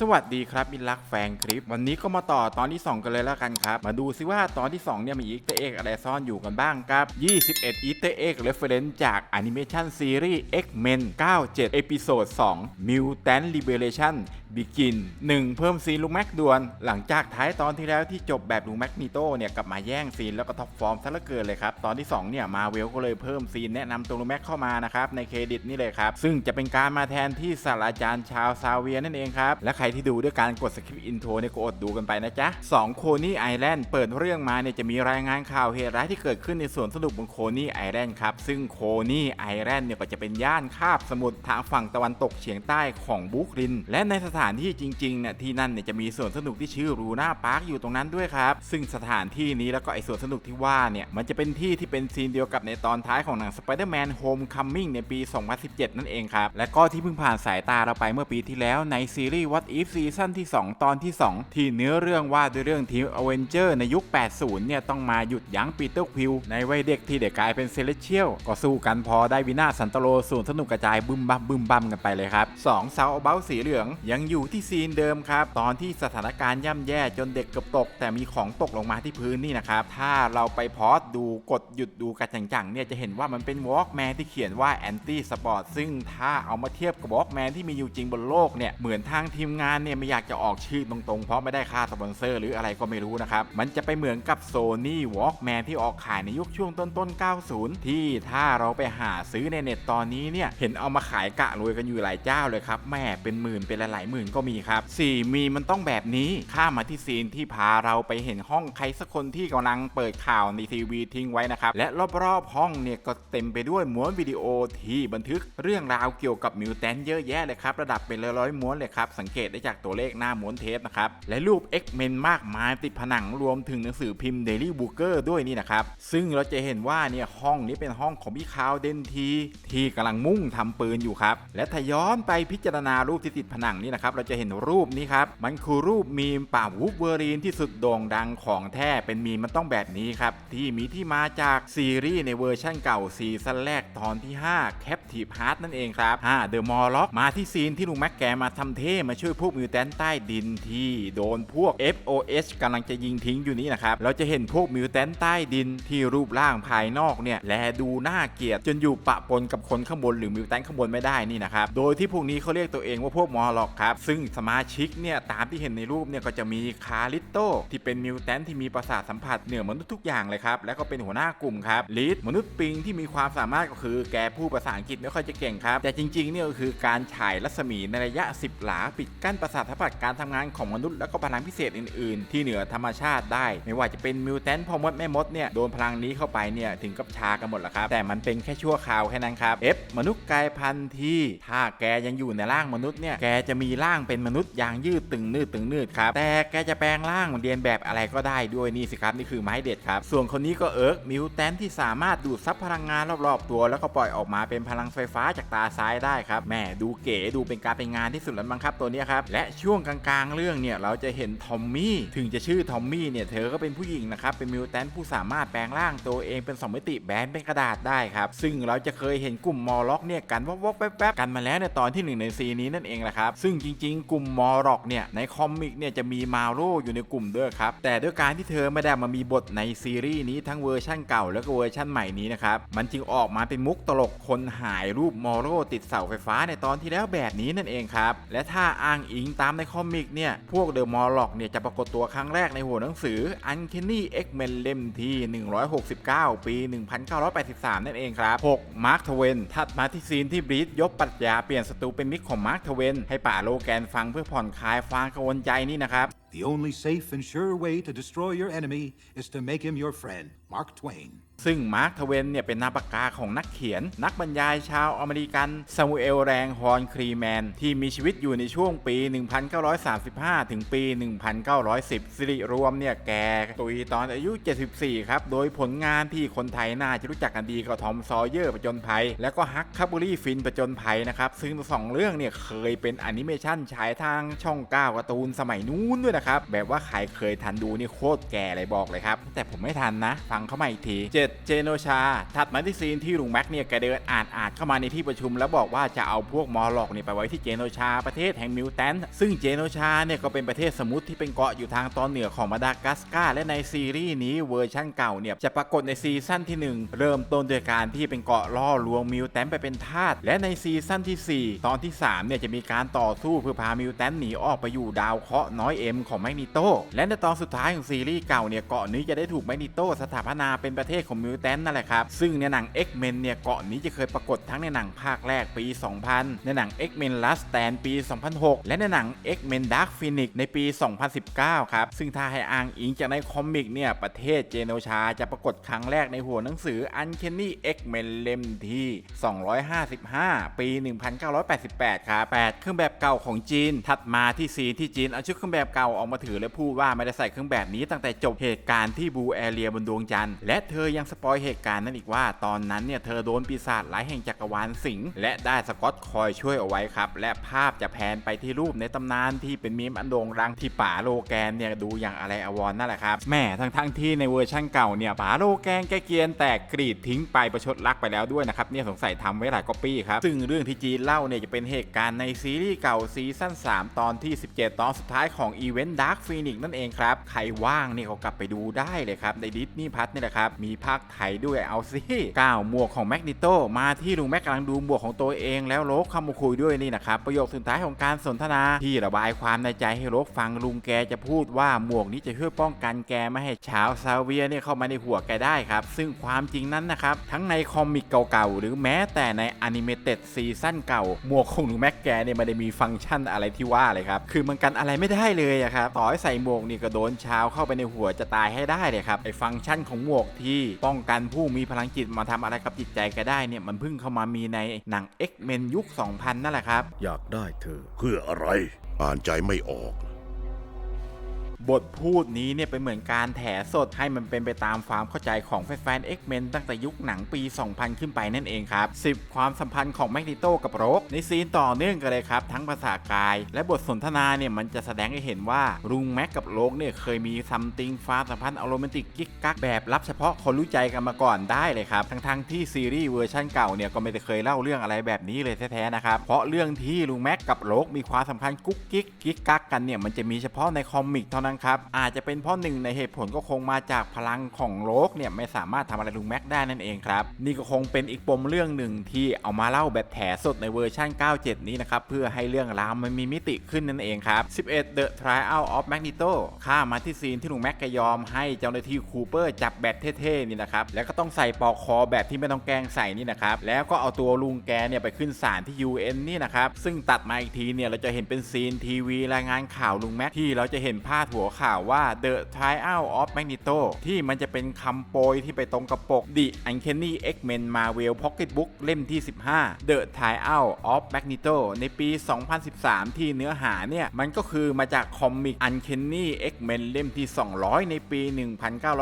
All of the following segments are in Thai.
สวัสดีครับมินลักแฟนคลิป วันนี้ก็มาต่อตอนที่ 2 กันเลยแล้วกันครับ มาดูซิว่าตอนที่ 2 เนี่ยมีอีกเตเอ็กอะไรซ่อนอยู่กันบ้างครับ 21 อีเตเอ็กเรฟเฟรนซ์จากแอนิเมชันซีรีส์ X-Men 97 เอพิโซด 2 Mutant Liberation บิกิน 1 เพิ่มซีนลุงแม็กด่วน หลังจากท้ายตอนที่แล้วที่จบแบบลุงแม็กนิโตเนี่ยกลับมาแย่งซีนแล้วก็ท็อปฟอร์มซะเหลือเกินเลยครับ ตอนที่ 2 เนี่ยมาเวลก็เลยเพิ่มซีนแนะนำตัวลุงแม็กเข้ามานะครับในเครดิตนี่เลยครับซึ่งจะเป็นการมาแทนที่ศาสตราจารย์ชาวซาเวียนั่นเองครับและใครที่ดูด้วยการกดสคริปต์อินโทรเนี่ยก็อดดูกันไปนะจ๊ะ2โคนี่ไอแลนด์เปิดเรื่องมาเนี่ยจะมีรายงานข่าวเหตุร้ายที่เกิดขึ้นในสวนสนุกบนโคนี่ไอแลนด์ครับ ซึ่งโคนี่ไอแลนด์เนี่ยก็จะเป็นย่านคาบสมุทรทางฝั่งตะวันตกเฉียงใต้ของบรุกลิน และในสถานที่จริงๆเนี่ยที่นั่นเนี่ยจะมีสวนสนุกที่ชื่อรูน่าพาร์คอยู่ตรงนั้นด้วยครับ ซึ่งสถานที่นี้แล้วก็ไอสวนสนุกที่ว่าเนี่ยมันจะเป็นที่ที่เป็นซีนเดียวกับในตอนท้ายของหนัง Spider-Man Homecoming ในปี 2017 นั่นเองครับและก็ที่เพิ่งผ่านสายตาเราไปเมื่อปีที่แล้วในซีรีส์ What If ซีซั่นที่ 2 ตอนที่ 2 ที่เนื้อเรื่องว่าด้วยเรื่องทีมอเวนเจอร์ในยุค 80 เนี่ยต้องมาหยุดยั้งปีเตอร์ควิลในวัยเด็กที่เด็กกลายเป็นเซเลเชียลก็สู้กันพอได้วินาสันตโลส่วนสนุกกระจายบึมบัมบึมบัมกันไปเลยครับ2เซาเบลสีเหลืองยังอยู่ที่ซีนเดิมครับ ตอนที่สถานการณ์ย่ำแย่จนเด็กเกือบตก แต่มีของตกลงมาที่พื้นนี่นะครับ ถ้าเราไปพอสดูกดหยุดดูกระจังๆเนี่ยจะเห็นว่ามันเป็นวอล์กแมนที่เขียนว่าแอนตี้สปอร์ตซึ่งถ้าเอามาเทียบกับวอล์กแมนที่มีอยู่จริงบนโลกเนี่ยเหมือนทางทีมงานเนี่ยไม่อยากจะออกชื่อตรงๆ เพราะไม่ได้ค่าสปอนเซอร์หรืออะไรก็ไม่รู้นะครับ มันจะไปเหมือนกับโซนี่วอล์กแมนที่ออกขายในยุคช่วงต้นๆ 90 ที่ถ้าเราไปหาซื้อในเน็ตตอนนี้เนี่ยเห็นเอามาขายกะรวยกันอยู่หลายเจ้าเลยครับแม่เป็นหมื่นเป็นหลายๆหมื่นก็มีครับ4มีมันต้องแบบนี้ข้ามาที่ซีนที่พาเราไปเห็นห้องใครสักคนที่กำลังเปิดข่าวในทีวีทิ้งไว้นะครับและรอบๆห้องเนี่ยก็เต็มไปด้วยม้วนวิดีโอที่บันทึกเรื่องราวเกี่ยวกับมิวแทนเยอะแยะเลยครับระดับเป็นร้อยๆม้วนเลยครับสังเกตได้จากตัวเลขหน้าม้วนเทปนะครับ และรูป X-Men มากมายติดผนังรวมถึงหนังสือพิมพ์ Daily Booker ด้วยนี่นะครับ ซึ่งเราจะเห็นว่าเนี่ยห้องนี้เป็นห้องของพี่คาวเดนที ที่กำลังมุ่งทำปืนอยู่ครับ และถ้าย้อนไปพิจารณารูปที่ติดผนังนี่นะครับ เราจะเห็นรูปนี้ครับ มันคือรูปมีมป่าวูฟเวอรีนที่สุดโด่งดังของแท้เป็นมีมมันต้องแบบนี้ครับ ที่มีที่มาจากซีรีส์ในเวอร์ชั่นเก่าซีซั่นแรกตอนที่ 5 Captive Heart นั่นเองครับ 5 The m o r l o c k มาที่ซีนที่ลุงแม็กแกมาทำเท่มาช่วยพวกวกมิวแทนใต้ดินที่โดนพวก FOH กำลังจะยิงทิ้งอยู่นี้นะครับ เราจะเห็นพวกมิวแทนใต้ดินที่รูปร่างภายนอกเนี่ยแลดูน่าเกลียดจนอยู่ปะปนกับคนข้างบนหรือมิวแทนข้างบนไม่ได้นี่นะครับ โดยที่พวกนี้เขาเรียกตัวเองว่าพวกมอร์ล็อกครับ ซึ่งสมาชิกเนี่ยตามที่เห็นในรูปเนี่ยก็จะมีคาริโตที่เป็นมิวแทนที่มีประสาทสัมผัสเหนือมนุษย์ทุกอย่างเลยครับ และก็เป็นหัวหน้ากลุ่มครับลีดมนุษย์ปิงที่มีความสามารถก็คือแกพูดภาษาอังกฤษไม่ค่อยจะเก่งครับ แต่จริงๆเนี่ยก็คือการฉายรัศมีในระยะ 10 หลาปิดกั้นประสาทสัมผัสการทำงานของมนุษย์แล้วก็พลังพิเศษอื่นๆ ที่เหนือธรรมชาติได้ ไม่ว่าจะเป็นมิวแทนพอมดแม่มดเนี่ยโดนพลังนี้เข้าไปเนี่ยถึงกับชากันหมดแล้วครับ แต่มันเป็นแค่ชั่วคราวแค่นั้นครับ F มนุษย์กายพันธุ์ที่ถ้าแกยังอยู่ในร่างมนุษย์เนี่ยแกจะมีร่างเป็นมนุษย์อย่างยืดตึงนืดตึงนืดครับแต่แกจะแปลงร่างเรียนแบบอะไรก็ได้ด้วยนี่สิครับนี่คือไม้เด็ดครับส่วนคนนี้ก็เอิร์กมิวแทนที่สามารถดูดซับพลังงานรอบๆตัว แล้วก็ปล่อยออกมาเป็นพลังไฟฟ้าจากตาซ้ายได้ครับแหม่ดูเก๋ดูเป็นการเป็นงานที่สุดแล้วมั้งครับตัวเนี้ยครับ และช่วงกลางๆ เรื่องเนี่ยเราจะเห็นทอมมี่ถึงจะชื่อทอมมี่เนี่ยเธอก็เป็นผู้หญิงนะครับเป็นมิวแทนผู้สามารถแปลงร่างตัวเองเป็นสองมิติแบนเป็นกระดาษได้ครับซึ่งเราจะเคยเห็นกลุ่มมอล็อกเนี่ยกันวอกๆแป๊บๆกันมาแล้วในตอนที่หนึ่งในซีนี้นั่นเองแหละครับซึ่งจริงๆ กลุ่มมอล็อกเนี่ยในคอมิกเนี่ยจะมีมาโรอยู่ในกลุ่มด้วยครับแต่ด้วยการที่เธอไม่ได้มามีบทในซีรีส์นี้ทั้งเวอร์ชั่นเก่าแล้วก็เวอร์ชั่นใหม่นี้นะครับมันจึงออกมาเป็นมุกตลกคนหายรูปมอโรติดเสาไฟฟ้าในตอนที่แล้วแบบนี้นั่นเองครับและถ้าอ้างอิงตามในคอมิกเนี่ย พวกเดอะมอล็อกเนี่ยจะปรากฏตัวครั้งแรกในหัวหนังสือ Uncanny X-Men เล่มที่ 169 ปี 1983 นั่นเองครับ 6. มาร์คทเวนถัดมาที่ซีนที่บรีดยกปรัชญาเปลี่ยนศัตรูเป็นมิตรของมาร์คทเวนให้ป่าโลแกนฟังเพื่อผ่อนคลายความกังวลใจนี่นะครับ The only safe and sure way to destroy your enemy is to make him your friend. Mark Twain. ซึ่งมาร์คทเวนเนี่ยเป็นนามปากกาของนักเขียน นักบรรยายชาวอเมริกันซามูเอลแรงฮอนครีแมน ที่มีชีวิตอยู่ในช่วงปี 1935 ถึงปี 1910 สิริรวมเนี่ยแกตุยตอนอายุ 74 ครับ โดยผลงานที่คนไทยน่าจะรู้จักกันดีก็ทอมซอเยอร์ประจนภัย แล้วก็ฮักคับบุรี่ฟินประจนภัยนะครับ ซึ่งสองเรื่องเนี่ยเคยเป็นแอนิเมชันฉายทางช่อง9การ์ตูนสมัยนู้นด้วยนะครับครับแบบว่าใครเคยทันดูนี่โคตรแก่เลยบอกเลยครับแต่ผมไม่ทันนะ ฟังเข้ามาอีกที7เจโนชา ถัดมาที่ซีนที่ลุงแม็กเนี่ยแกเดินอ่านอ่านเข้ามาในที่ประชุม แล้วบอกว่าจะเอาพวกมอลล็อกเนี่ยไปไว้ที่เจโนชา ประเทศแห่งมิวแทนซึ่งเจโนชาเนี่ยก็เป็นประเทศสมุทรที่เป็นเกาะอยู่ทางตอนเหนือของมาดากัสการ์และในซีรีส์นี้เวอร์ชั่นเก่าเนี่ยจะปรากฏในซีซั่นที่ 1 เริ่มต้นด้วยการที่เป็นเกาะล่อลวงมิวแทนไปเป็นทาสและในซีซั่นที่ 4 ตอนที่3เนี่ยจะมีการต่อสู้เพื่อพามิวแทนหนีออกไปอยู่ดาวเคราะห์น้อยเอ็มของแมกนิโตและในตอนสุดท้ายของซีรีส์เก่าเนี่ยเกาะนี้จะได้ถูกแมกนิโตสถาปนาเป็นประเทศของมิวแทนนั่นแหละครับ ซึ่งในหนัง X-Men เนี่ยเกาะนี้จะเคยปรากฏทั้งในหนังภาคแรกปี 2000 ในหนัง X-Men Last Stand ปี 2006 และในหนัง X-Men Dark Phoenix ในปี 2019 ครับ ซึ่งถ้าให้อ้างอิงจากในคอมิกเนี่ยประเทศเจโนชาจะปรากฏครั้งแรกในหัวหนังสือ Uncanny X-Men เล่มที่ 255 ปี 1988 ครับ 8 เครื่องแบบเก่าของจีน ถัดมาที่ซีที่จีนเอาชุดเครื่องแบบเก่าออกมาถือและพูดว่าไม่ได้ใส่เครื่องแบบนี้ตั้งแต่จบเหตุการณ์ที่บูแอเรียบนดวงจันทร์และเธอยังสปอยเหตุการณ์นั้นอีกว่า ตอนนั้นเนี่ยเธอโดนปีศาจหลายแห่งจักรวาลสิงและได้สกอตคอยช่วยเอาไว้ครับ และภาพจะแพนไปที่รูปในตำนานที่เป็นมีมอันโด่งดังที่ป๋าโลแกนเนี่ยดูอย่างอะไรอวรนั่นแหละครับแม่ทั้งทั้งๆที่ในเวอร์ชั่นเก่าเนี่ยป๋าโลแกนแกเกียนแตกกรีดทิ้งไปประชดรักไปแล้วด้วยนะครับเนี่ยสงสัยทำไว้หลายก๊อปปี้ครับซึ่งเรื่องที่จีนเล่าเนี่ยจะเป็นเหตุการณ์ในซีรีส์เก่าซีซั่น3 ตอนที่ 17 ตอนสุดท้ายของอีเวนต์ดาร์ p ฟีนิกนั่นเองครับใครว่างเนี่ยเขากลับไปดูได้เลยครับในดิสนีย์พัทนี่แหละครับมีภาคไทยด้วยเอาสิก้าวหมวกของแมกนิโตมาที่ลุงแม็กกำลังดูหมวกของตัวเองแล้วโลกเข้ามาคุยด้วยนี่นะครับประโยคสุดท้ายของการสนทนา ที่ระบายความในใจให้โลกฟังลุงแกจะพูดว่าหมวกนี้จะช่วยป้องกันแกไม่ให้ชาวซาเวียเนี่ยเข้ามาในหัวแกได้ครับ ซึ่งความจริงนั้นนะครับทั้งในคอมิกเก่าๆหรือแม้แต่ในอนิเมเต็ดซีซั่นเก่าหมวกของลุงแม็กแกเนี่ยไม่ได้มีฟังก์ชันอะไรที่ว่าเลยครับคือมันกันอะไรไม่ได้เลยอะครับต่อให้ใส่หมวกนี่ก็โดนชาวเข้าไปในหัวจะตายให้ได้เลยครับไอ้ฟังก์ชันของหมวกที่ป้องกันผู้มีพลังจิตมาทำอะไรกับจิตใจก็ได้เนี่ยมันเพิ่งเข้ามามีในหนัง X-Men ยุค 2000 นั่นแหละครับ อยากได้เธอ เพื่ออะไร อ่านใจไม่ออก บทพูดนี้เนี่ยเป็นเหมือนการแถสดให้มันเป็นไปตามความเข้าใจของแฟนๆ X-Men ตั้งแต่ยุคหนังปี 2000 ขึ้นไปนั่นเองครับ 10 ความสัมพันธ์ของแมกนิโตกับโรกในซีนต่อเนื่องกันเลยครับ ทั้งภาษากาย และบทสนทนาเนี่ยมันจะแสดงให้เห็นว่าลุงแม็กกับโรกเนี่ยเคยมีซัมติงควาสัมพันธ์อโรแมนติกกิ๊กกักแบบลับเฉพาะคนรู้ใจกันมาก่อนได้เลยครับ ทั้งๆที่ซีรีส์เวอร์ชันเก่าเนี่ยก็ไม่ได้เคยเล่าเรื่องอะไรแบบนี้เลยแท้ๆนะครับ เพราะเรื่องที่ลุงแม็กกับโรกมีความสัมพันธ์กุ๊กกิ๊กกิ๊กกักกันเนี่ยมันจะมีเฉพาะในคอมิกเท่านั้นครับอาจจะเป็นเพราะหนึ่งในเหตุผลก็คงมาจากพลังของโลกเนี่ยไม่สามารถทำอะไรลุงแม็กได้นั่นเองครับนี่ก็คงเป็นอีกปมเรื่องหนึ่งที่เอามาเล่าแบบแถสดในเวอร์ชัน97 นี้นะครับเพื่อให้เรื่องราวมันมีมิติขึ้นนั่นเองครับ 11 The Trial of Magneto ข้ามาที่ซีนที่ลุงแม็กก็ยอมให้เจ้าหน้าที่คูเปอร์จับแบตเท่ๆนี่นะครับแล้วก็ต้องใส่ปลอกคอแบบที่ไม่ต้องแกงใส่นี่นะครับแล้วก็เอาตัวลุงแกเนี่ยไปขึ้นศาลที่ UN นี่นะครับซึ่งตัดมาอีกทีเนี่ยเราจะเห็นเป็นซีนทีวีรายงานข่าวลุงแม็กที่เราจะเห็นพาดหัวข่าวว่า The Trial of Magneto ที่มันจะเป็นคำโปรยที่ไปตรงกับปก The Uncanny X-Men Marvel Pocketbook เล่มที่ 15 The Trial of Magneto ในปี 2013 ที่เนื้อหาเนี่ย มันก็คือมาจากคอมิก Uncanny X-Men เล่มที่ 200 ในปี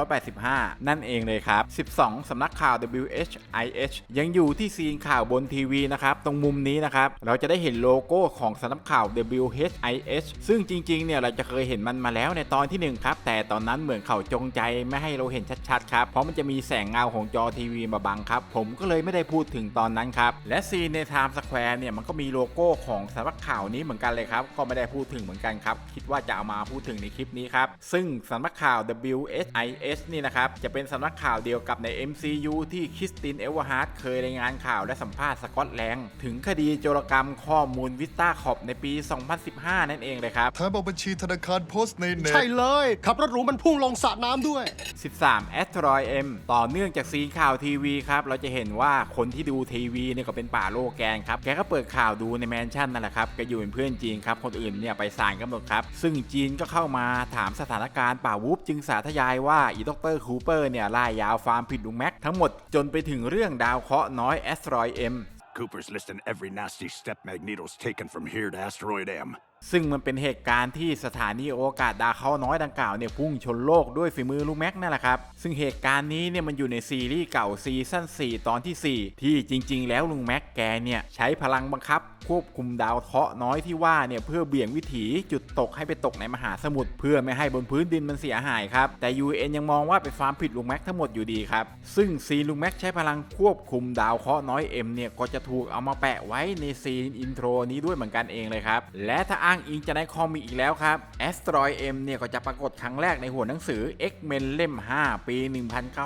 1985 นั่นเองเลยครับ 12 สำนักข่าว WHIH ยังอยู่ที่ซีนข่าวบนทีวีนะครับ ตรงมุมนี้นะครับ เราจะได้เห็นโลโก้ของสำนักข่าว WHIH ซึ่งจริงๆเนี่ยเราจะเคยเห็นมันมาแล้วในตอนที่ 1 ครับ แต่ตอนนั้นเหมือนเขาจงใจไม่ให้เราเห็นชัดๆครับเพราะมันจะมีแสงเงาของจอทีวีมาบังครับ ผมก็เลยไม่ได้พูดถึงตอนนั้นครับ และซีนในไทม์สแควร์เนี่ยมันก็มีโลโก้ของสำนักข่าวนี้เหมือนกันเลยครับ ก็ไม่ได้พูดถึงเหมือนกันครับ คิดว่าจะเอามาพูดถึงในคลิปนี้ครับ ซึ่งสำนักข่าว WHIS นี่นะครับ จะเป็นสำนักข่าวเดียวกับใน MCU ที่คริสตินเอเวอร์ฮาร์ดเคยรายงานข่าวและสัมภาษณ์สกอตแลงด์ถึงคดีโจรกรรมข้อมูลวิสตาขอบในปี 2015 นั่นเองเลยครับ แถมเอาบัญชีธนาคารโพสต์ในเน็ต ใช่เลย ขับรถหรูมันพุ่งลงสระน้ำด้วย 13 a s t r o i M ต่อเนื่องจากซีนข่าวทีวีครับ เราจะเห็นว่าคนที่ดูทีวีเนี่ยก็เป็นป่าโลแกนครับ แกก็เปิดข่าวดูในแมนชั่นนั่นแหละครับ แกอยู่เป็นเพื่อนจีนครับ คนอื่นเนี่ยไปศาลกำหนดครับ ซึ่งจีนก็เข้ามาถามสถานการณ์ป่าวูบจึงสาธยายว่าอีดรคูเปอร์เนี่ยล่ายยาวฟาร์มผิดลุงแม็กทั้งหมดจนไปถึงเรื่องดาวเคราะห์น้อย a s t r o i M Cooper's listing every nasty step Magneto's taken from here to Asteroid M. ซึ่งมันเป็นเหตุการณ์ที่สถานีโอกาสดาเขาน้อยดังกล่าวเนี่ยพุ่งชนโลกด้วยฝีมือลุงแม็กนั่นแหละครับ ซึ่งเหตุการณ์นี้เนี่ยมันอยู่ในซีรีส์เก่าซีซั่น4 ตอนที่ 4 ที่จริง ๆ แล้วลุงแม็กแกเนี่ยใช้พลังบังคับ ควบคุมดาวเคราะห์น้อยที่ว่าเนี่ยเพื่อเบี่ยงวิถีจุดตกให้ไปตกในมหาสมุทรเพื่อไม่ให้บนพื้นดินมันเสียหายครับ แต่ UN ยังมองว่าเป็นความผิดลุงแม็กทั้งหมดอยู่ดีครับ ซึ่งซีนลุงแม็กใช้พลังควบคุมดาวเคราะห์น้อย M เนี่ยก็จะถูกเอามาแปะไว้ในซีนอินโทรนี้ด้วยเหมือนกันเองเลยครับ และถ้าอ้างอิงจะในคอมิกอีกแล้วครับ Asteroid M เนี่ยก็จะปรากฏครั้งแรกในหัวหนังสือ X-Men เล่ม 5 ปี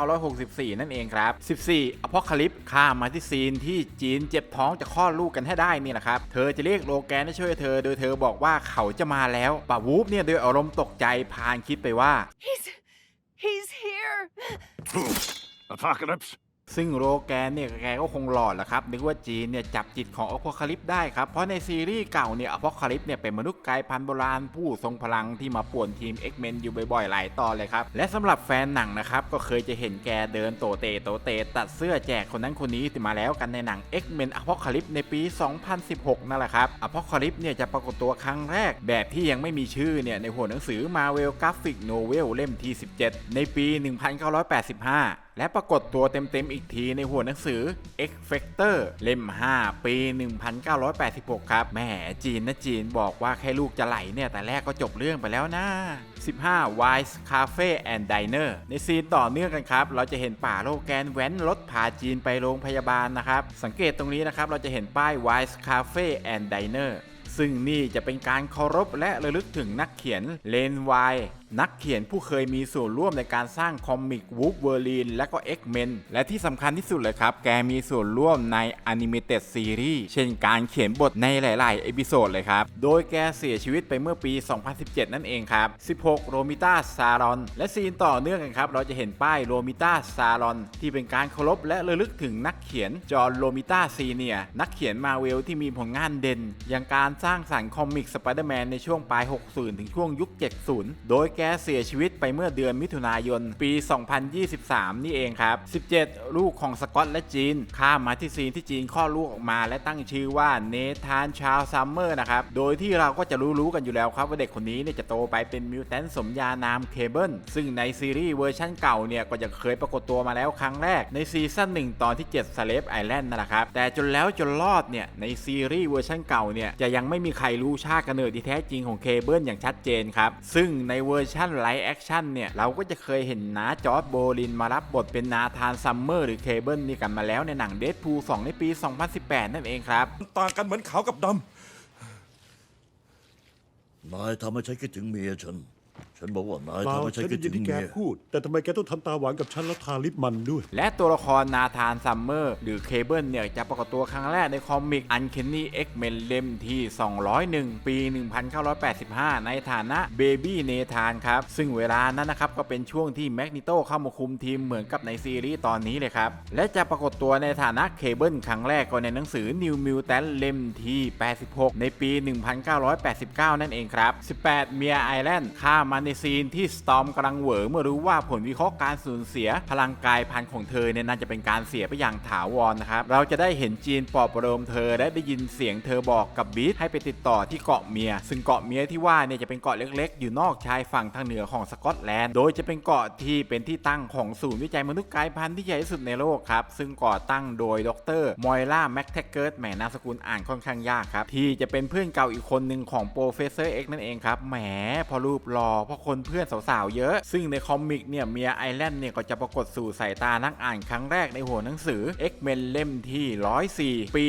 1964 นั่นเองครับ 14 Apocalypse ข้ามมาที่ซีนที่จีนเจ็บท้องจะคลอดลูกกันให้ได้นี่แหละครับเธอจะเรียกโลแกนให้ช่วยเธอ โดยเธอบอกว่าเขาจะมาแล้วป่าวูฟเนี่ยโดยอารมณ์ตกใจพานคิดไปว่า He's. He's here. Apocalypse? ซึ่งโรแกนเนี่ยแกก็คงหลอดแหละครับนึกว่าจีนเนี่ยจับจิตของอพอคาลิปได้ครับ เพราะในซีรีส์เก่าเนี่ยอพอคาลิปเนี่ยเป็นมนุษย์กายพันธุ์โบราณผู้ทรงพลังที่มาป่วนทีม X-Men อยู่บ่อยๆ หลายตอนเลยครับ และสำหรับแฟนหนังนะครับ ก็เคยจะเห็นแกเดินโตเตโตเต ตัดเสื้อแจกคนนั้นคนนี้ติมาแล้วกันในหนัง X-Men อพอคาลิปในปี 2016 นั่นแหละครับอพอคาลิปเนี่ยจะปรากฏตัวครั้งแรก แบบที่ยังไม่มีชื่อเนี่ยในหัวหนังสือ Marvel Graphic Novel เล่มที่ 17 ในปี 1985 และปรากฏตัวเต็มๆอีกทีในหัวหนังสือ X Factor เล่ม 5 ปี 1986 ครับแหมจีนนะจีนบอกว่าแค่ลูกจะไหลเนี่ยแต่แรกก็จบเรื่องไปแล้วนะ 15 Wise Cafe and Diner ในซีนต่อเนื่องกันครับ เราจะเห็นป่าโลแกนแว้นรถพาจีนไปโรงพยาบาลนะครับ สังเกตตรงนี้นะครับ เราจะเห็นป้าย Wise Cafe and Diner ซึ่งนี่จะเป็นการเคารพและระลึกถึงนักเขียนเลนไว นักเขียนผู้เคยมีส่วนร่วมในการสร้างคอมิกวูฟเวอร์ลีนและก็ X-Men และที่สำคัญที่สุดเลยครับ แกมีส่วนร่วมในอนิเมเต็ดซีรีส์เช่นการเขียนบทในหลาย ๆ เอพิโซดเลยครับ โดยแกเสียชีวิตไปเมื่อปี 2017 นั่นเองครับ 16 โรมิต้าซารอน และซีนต่อเนื่องกันครับ เราจะเห็นป้ายโรมิต้าซารอน ที่เป็นการเคารพและระลึกถึงนักเขียนจอห์นโรมิต้าซีเนียนักเขียนมาเวลที่มีผลงานเด่น อย่างการสร้างสรรค์คอมิกสไปเดอร์แมนในช่วงปลาย 60 ถึงช่วงยุค 70 โดยแกเสียชีวิตไปเมื่อเดือนมิถุนายน ปี 2023 นี่เองครับ 17 ลูกของสกอตและจีน ข้ามมาที่ซีนที่จีนคลอดลูกออกมาและตั้งชื่อว่าเนธานชาลซัมเมอร์นะครับ โดยที่เราก็จะรู้ๆกันอยู่แล้วครับ ว่าเด็กคนนี้เนี่ยจะโตไปเป็นมิวแทนสมญานามเคเบิลซึ่งในซีรีส์เวอร์ชั่นเก่าเนี่ยก็จะเคยปรากฏตัวมาแล้วครั้งแรกในซีซั่น1 ตอนที่ 7 s l a v e Island นั่นแหละครับ แต่จนแล้วจนรอดเนี่ยในซีรีส์เวอร์ชันเก่าเนี่ยจะยังไม่มีใครรู้ชาติกำเนิดที่แท้จริงของเคเบิลอย่างชัดเจนครับซึ่งในเวอร์ชันไลฟ์แอคชั่นเนี่ย เราก็จะเคยเห็นนาจอร์ดโบลินมารับบทเป็นนาธานซัมเมอร์หรือเคเบิลนี่กันมาแล้วในหนังเด p พู2ในปี 2018 นั่นเองครับ ต่างกันเหมือนขาวกับดนายทำให้ฉันคิดถึงเมียฉัน ฉันบอกว่านายเปล่าทำให้ฉัฉันนคิได้ดยินถึงที่แกเมียพูด แต่ทำไมแกต้องทำตาหวานกับฉันแล้วทาลิปมันด้วย และตัวละครนาธานซัมเมอร์ หรือเคเบิลเนี่ย จะปรากฏตัวครั้งแรกในคอมิก Uncanny X-Men เล่มที่ 201 ปี 1985 ในฐานะเบบี้เนธานครับ ซึ่งเวลานั้นนะครับ ก็เป็นช่วงที่แมกนิโตเข้ามาคุมทีมเหมือนกับในซีรีส์ตอนนี้เลยครับ และจะปรากฏตัวในฐานะเคเบิลครั้งแรกก็ในหนังสือ New Mutant เล่มที่ 86 ในปี 1989 นั่นเองครับ 18 เมียไอแลนด์ข้ามมาในซีนที่สตอมกำลังเหวอเมื่อรู้ว่าผลวิเคราะห์การสูญเสียพลังกายพันธุ์ของเธอเนี่ยน่าจะเป็นการเสียไปอย่างถาวรนะครับเราจะได้เห็นจีนปลอบประโลมเธอและได้ยินเสียงเธอบอกกับบีทให้ไปติดต่อที่เกาะเมีย ซึ่งเกาะเมียที่ว่าเนี่ยจะเป็นเกาะเล็ก ๆ อยู่นอกชายฝั่งทางเหนือของสกอตแลนด์โดยจะเป็นเกาะที่เป็นที่ตั้งของศูนย์วิจัยมนุษย์กายพันธุ์ที่ใหญ่ที่สุดในโลกครับซึ่งก่อตั้งโดยดรมอยล่าแม็กเทกเกิร์ตแหมนามสกุลอ่านค่อนข้างยากครับที่จะเป็นเพื่อนเก่าอีกคนหนึ่งของโปรเฟสเซอร์เอ็กนั่นเองครับแหมพอรูปหล่อพคนเพื่อนสาวๆเยอะ ซึ่งในคอมิกเนี่ยเมียไอแลนด์เนี่ยก็จะปรากฏสู่สายตานักอ่านครั้งแรกในหัวหนังสือ X-Men เล่มที่ 104 ปี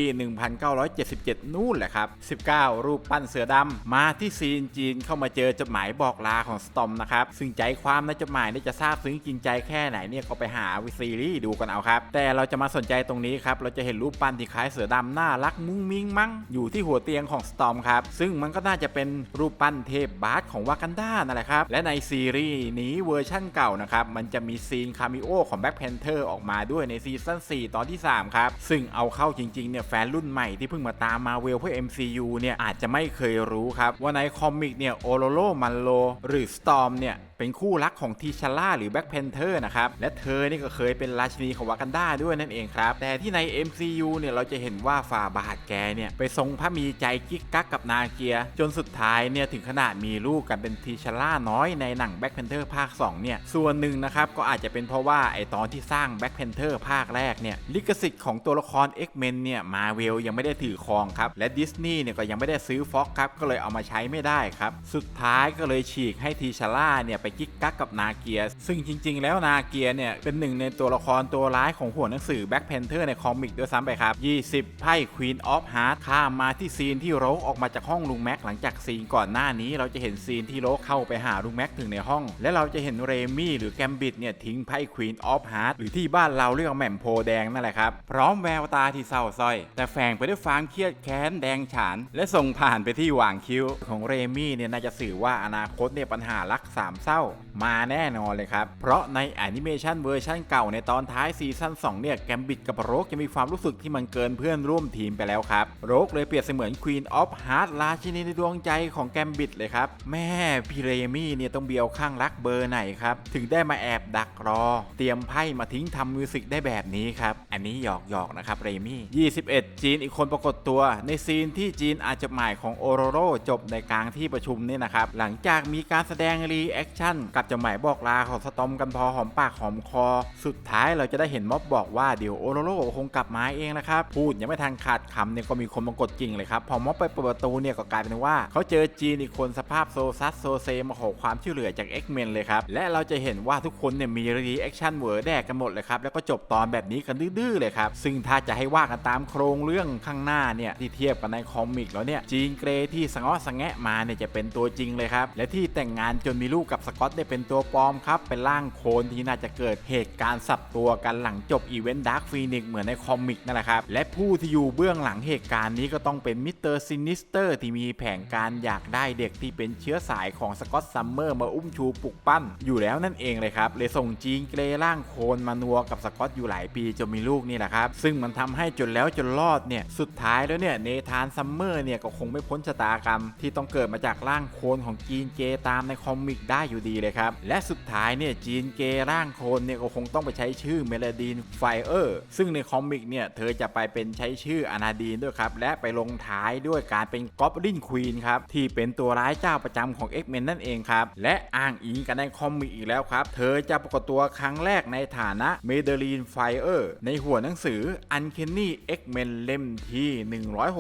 1977 นู่นแหละครับ 19 รูปปั้นเสือดำมาที่ซีนจีนเข้ามาเจอจดหมายบอกลาของสตอมนะครับ ซึ่งใจความในจดหมายเนี่ยจะทราบซึ้งกินใจแค่ไหนเนี่ยก็ไปหาวิซีรีส์ดูกันเอาครับ แต่เราจะมาสนใจตรงนี้ครับ เราจะเห็นรูปปั้นที่คล้ายเสือดำน่ารักมุ้งมิ้งมั้งอยู่ที่หัวเตียงของสตอมครับ ซึ่งมันก็น่าจะเป็นรูปปั้นเทพบาสของวากันดานั่นแหละครับและในซีรีส์นี้เวอร์ชั่นเก่านะครับ มันจะมีซีนคามิโอของแบ็คแพนเทอร์ออกมาด้วยในซีซั่น4 ตอนที่ 3 ครับ ซึ่งเอาเข้าจริงๆเนี่ยแฟนรุ่นใหม่ที่เพิ่งมาตามมาเวลเพื่อ MCU เนี่ยอาจจะไม่เคยรู้ครับว่าในคอมิกเนี่ยโอโรโลมันโลหรือสตอมเนี่ย เป็นคู่รักของทีชาร่าหรือแบ็คแพนเทอร์นะครับ และเธอนี่ก็เคยเป็นราชินีของวากันดาด้วยนั่นเองครับ แต่ที่ใน MCU เนี่ยเราจะเห็นว่าฝ่าบาทแกเนี่ยไปทรงพระมีใจกิ๊กกักกับนาเกีย จนสุดท้ายเนี่ยถึงขนาดมีลูกกันเป็นทีชาร่าน้อยในหนังแบ็คแพนเทอร์ภาค 2 เนี่ย ส่วนหนึ่งนะครับก็อาจจะเป็นเพราะว่าไอตอนที่สร้างแบ็คแพนเทอร์ภาคแรกเนี่ยลิขสิทธิ์ของตัวละคร X-Men เนี่ยมาเวลยังไม่ได้ถือครองครับและดิสนีย์เนี่ยก็ยังไม่ได้ซื้อฟ็อกครับก็เลยเอามาใช้ไม่ได้ครับสุดท้ายก็เลยฉีกให้ทีชาร่าเนี่ยไปกิ๊กกักกับนาเกียซึ่งจริง ๆ แล้วนาเกียเนี่ย เป็นหนึ่งในตัวละครตัวร้ายของหัวหนังสือแบ็คแพนเทอร์ในคอมิกด้วยซ้ำไปครับ 20 ไพ่ Queen of Hearts ข้ามมาที่ซีนที่โรกออกมาจากห้องลุงแม็กหลังจากซีนก่อนหน้านี้เราจะเห็นซีนที่โรกเข้าไปหาลุงแม็กถึงในห้อง และเราจะเห็นเรมี่หรือแกมบิดเนี่ยทิ้งไพ่ Queen of Hearts หรือที่บ้านเราเรียกว่าแหม่มโพแดงนั่นแหละครับพร้อมแววตาที่เศร้าส้อย แต่แฝงไปด้วยความเครียดแค้นแดงฉาน และส่งผ่านไปที่หว่างคิ้วของเรมี่เนี่ยน่าจะสื่อว่าอนาคตเนี่ยปัญหารักสามเศร้ามาแน่นอนเลยครับ เพราะในแอนิเมชันเวอร์ชันเก่าในตอนท้ายซีซั่น2เนี่ยแกมบิดกับโรกจะมีความรู้สึกที่มันเกินเพื่อนร่วมทีมไปแล้วครับ โรกเลยเปรียบเสมือน Queen of Heart ราชินีในดวงใจของแกมบิดเลยครับ แม่พีเรมี่เนี่ยต้องเบียวข้างรักเบอร์ไหนครับ ถึงได้มาแอบดักรอ เตรียมไพ่มาทิ้งทำมิวสิกได้แบบนี้ครับ อันนี้หยอกหยอกนะครับเรมี่ 21 จีนอีกคนปรากฏตัว ในซีนที่จีนอาจจะหมายของโอโรโรจบในกลางที่ประชุมเนี่ยนะครับหลังจากมีการแสดงรีแอคชั่นกับจดหมายบอกลาของสตอมกันพอหอมปากหอมคอ สุดท้ายเราจะได้เห็นม็อบบอกว่าเดี๋ยวโอโรโรคงกลับมาเองนะครับ พูดยังไม่ทันขาดคำเนี่ยก็มีคนมากดกิ่งเลยครับ พอม็อบไปเปิดประตูเนี่ยก็กลายเป็นว่าเขาเจอจีนอีกคนสภาพโซซัสโซเซมาขอความช่วยเหลือจาก X-Men เมนเลยครับ และเราจะเห็นว่าทุกคนเนี่ยมีรีแอคชั่นเวอร์แดกกันหมดเลยครับแล้วก็จบตอนแบบนี้กันดื้อๆเลยครับซึ่งถ้าจะให้ว่ากันตามโครงเรื่องข้างหน้าเนี่ยที่เทียบกันในคอมิกแล้วเนี่ยจีนเกรที่สงอสงแงะมาเนี่ยจะเป็นตัวจริงเลยครับและที่แต่งงานจนมีลูกกับสกอตเนี่ยเป็นตัวปลอมครับ เป็นร่างโคลนที่น่าจะเกิดเหตุการณ์สับตัวกันหลังจบอีเวนต์ดาร์คฟีนิกเหมือนในคอมิกนั่นแหละครับ และผู้ที่อยู่เบื้องหลังเหตุการณ์นี้ก็ต้องเป็นมิสเตอร์ซินิสเตอร์ที่มีแผนการอยากได้เด็กที่เป็นเชื้อสายของสกอตซัมเมอร์มาอุ้มชูปลุกปั้น อยู่แล้วนั่นเองเลยครับ เลยส่งจีนเกรร่างโคลนมานัวกับสกอตอยู่หลายปีจนมีลูกนี่แหละครับ ซึ่งมันทำให้จนแล้วจนรอดเนี่ยสุดท้ายแล้วเนี่ยเนธานซัมเมอร์เนี่ยก็คงไม่พ้นชะตากรรม ที่ต้องเกิดมาจากร่างโคลนของจีนเกตามในคอมิกได้อยู่ดีเลยครับ และสุดท้ายเนี่ยจีนเกร่างโคนเนี่ยก็คงต้องไปใช้ชื่อเมลาดีนไฟเออร์ซึ่งในคอมิกเนี่ยเธอจะไปเป็นใช้ชื่ออนาดีนด้วยครับ และไปลงท้ายด้วยการเป็นกอบลินควีนครับ ที่เป็นตัวร้ายเจ้าประจำของ X-Men นั่นเองครับ และอ้างอิงกันในคอมิกอีกแล้วครับ เธอจะปรากฏตัวครั้งแรกในฐานะเมเดลีนไฟเออร์ในหัวหนังสือ Uncanny X-Men เล่มที่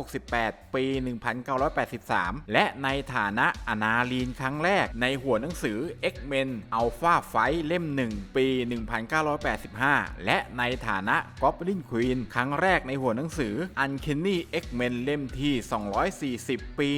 168 ปี 1983 และในฐานะอนาลีนครั้งแรกในหัวหนังสือ X-Men Alpha Fight เล่ม 1 ปี 1985 และในฐานะ Goblin Queen ครั้งแรกในหัวหนังสือ Uncanny X-Men เล่มที่ 240 ปี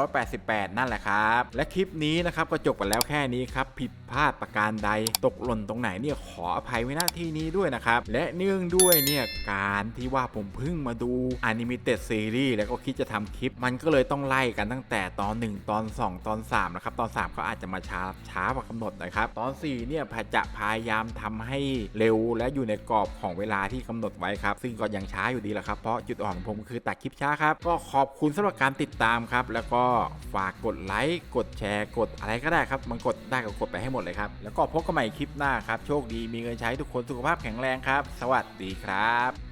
1988 นั่นแหละครับ และคลิปนี้นะครับก็จบกันแล้วแค่นี้ครับ ผิดพลาดประการใดตกหล่นตรงไหนเนี่ยขออภัยไว้หน้าที่นี้ด้วยนะครับ และเนื่องด้วยเนี่ยการที่ว่าผมเพิ่งมาดู Animated Series แล้วก็คิดจะทำคลิป มันก็เลยต้องไล่กันตั้งแต่ตอน 1 ตอน 2 ตอน3นะครับตอน 3 ก็อาจจะมาช้าช้ากว่ากำหนดนะครับ ตอน4เนี่ยจะพยายามทำให้เร็วและอยู่ในกรอบของเวลาที่กำหนดไว้ครับ ซึ่งก็ยังช้าอยู่ดีแหละครับ เพราะจุดอ่อนของผมคือตัดคลิปช้าครับ ก็ขอบคุณสำหรับการติดตามครับ แล้วก็ฝากกดไลค์กดแชร์กดอะไรก็ได้ครับมันกดได้ก็กดไปให้หมดเลยครับ แล้วก็พบกันใหม่คลิปหน้าครับ โชคดีมีเงินใช้ทุกคนสุขภาพแข็งแรงครับ สวัสดีครับ